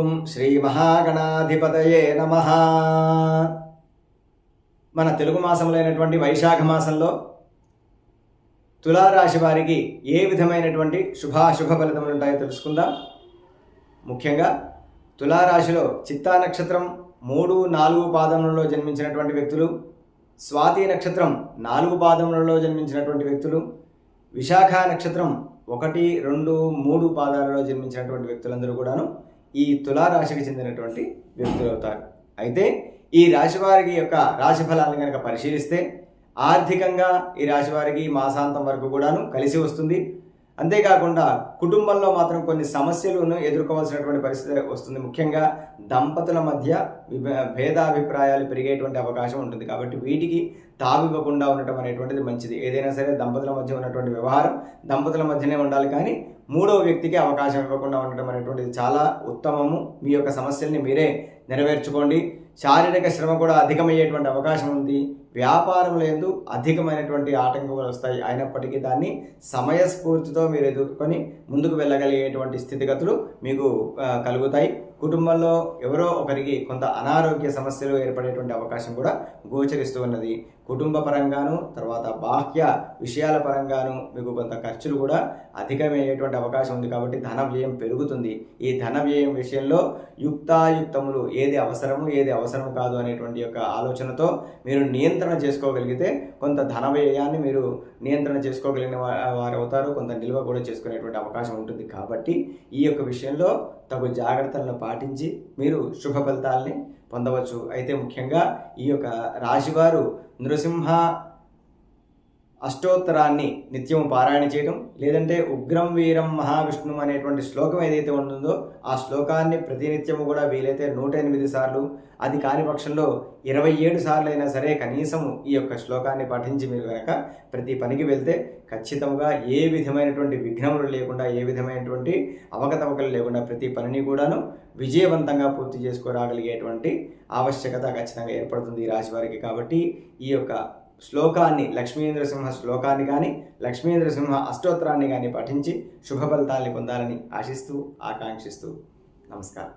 ఓం శ్రీ మహాగణాధిపతయే నమ. మన తెలుగు మాసంలో అయినటువంటి వైశాఖ మాసంలో తులారాశి వారికి ఏ విధమైనటువంటి శుభాశుభ ఫలితములు ఉంటాయో తెలుసుకుందాం. ముఖ్యంగా తులారాశిలో చిత్తా నక్షత్రం మూడు నాలుగు పాదములలో జన్మించినటువంటి వ్యక్తులు స్వాతి నక్షత్రం నాలుగు పాదములలో జన్మించినటువంటి వ్యక్తులు విశాఖ నక్షత్రం ఒకటి రెండు మూడు పాదాలలో జన్మించినటువంటి వ్యక్తులందరూ కూడాను ఈ తులారాశికి చెందినటువంటి వ్యక్తులు అవుతారు. అయితే ఈ రాశి వారికి యొక్క రాశి ఫలాలను కనుక పరిశీలిస్తే ఆర్థికంగా ఈ రాశి వారికి మాసాంతం వరకు కూడాను కలిసి వస్తుంది. అంతేకాకుండా కుటుంబంలో మాత్రం కొన్ని సమస్యలను ఎదుర్కోవాల్సినటువంటి పరిస్థితి వస్తుంది. ముఖ్యంగా దంపతుల మధ్య భేదాభిప్రాయాలు పెరిగేటువంటి అవకాశం ఉంటుంది. కాబట్టి వీటికి తావివ్వకుండా ఉండటం అనేటువంటిది మంచిది. ఏదైనా సరే దంపతుల మధ్య ఉన్నటువంటి వ్యవహారం దంపతుల మధ్యనే ఉండాలి కానీ మూడవ వ్యక్తికి అవకాశం ఇవ్వకుండా ఉండటం అనేటువంటిది చాలా ఉత్తమము. మీ యొక్క సమస్యల్ని మీరే నెరవేర్చుకోండి. శారీరక శ్రమ కూడా అధికమయ్యేటువంటి అవకాశం ఉంది. వ్యాపారంలో లేదు అధికమైనటువంటి ఆటంకాలు వస్తాయి. అయినప్పటికీ దాన్ని సమయస్ఫూర్తితో మీరు ఎదుర్కొని ముందుకు వెళ్ళగలిగేటువంటి స్థితిగతులు మీకు కలుగుతాయి. కుటుంబంలో ఎవరో ఒకరికి కొంత అనారోగ్య సమస్యలు ఏర్పడేటువంటి అవకాశం కూడా గోచరిస్తూ ఉన్నది. కుటుంబ పరంగాను తర్వాత బాహ్య విషయాల పరంగాను మీకు కొంత ఖర్చులు కూడా అధికమయ్యేటువంటి అవకాశం ఉంది కాబట్టి ధన వ్యయం పెరుగుతుంది. ఈ ధన వ్యయం విషయంలో యుక్తాయుక్తములు ఏది అవసరము ఏది అవసరం కాదు అనేటువంటి యొక్క ఆలోచనతో మీరు నియంత్రణ చేసుకోగలిగితే కొంత ధన వ్యయాన్ని మీరు నియంత్రణ చేసుకోగలిగిన వారు అవుతారు కొంత నిల్వ కూడా చేసుకునేటువంటి అవకాశం ఉంటుంది కాబట్టి ఈ యొక్క విషయంలో తగు జాగ్రత్తలను పాటించి మీరు శుభ ఫలితాలని పొందవచ్చు. అయితే ముఖ్యంగా ఈ యొక్క రాశివారు నృసింహ అష్టోత్తరాన్ని నిత్యం పారాయణ చేయడం లేదంటే ఉగ్రం వీరం మహావిష్ణు అనేటువంటి శ్లోకం ఏదైతే ఉంటుందో ఆ శ్లోకాన్ని ప్రతినిత్యము కూడా వీలైతే నూట ఎనిమిది సార్లు అది కాని పక్షంలో ఇరవై ఏడు సార్లు అయినా సరే కనీసం ఈ యొక్క శ్లోకాన్ని పఠించి మీరు కనుక ప్రతి పనికి వెళ్తే ఖచ్చితంగా ఏ విధమైనటువంటి విఘ్నములు లేకుండా ఏ విధమైనటువంటి అవకతవకలు లేకుండా ప్రతి పనిని కూడాను విజయవంతంగా పూర్తి చేసుకోరాగలిగేటువంటి ఆవశ్యకత ఖచ్చితంగా ఏర్పడుతుంది ఈ రాశి వారికి. కాబట్టి ఈ యొక్క శ్లోకాన్ని లక్ష్మీంద్ర సింహ శ్లోకాన్ని కానీ లక్ష్మీంద్ర సింహ అష్టోత్తరాన్ని కానీ పఠించి శుభ ఫలితాల్ని పొందాలని ఆశిస్తూ ఆకాంక్షిస్తూ నమస్కారం.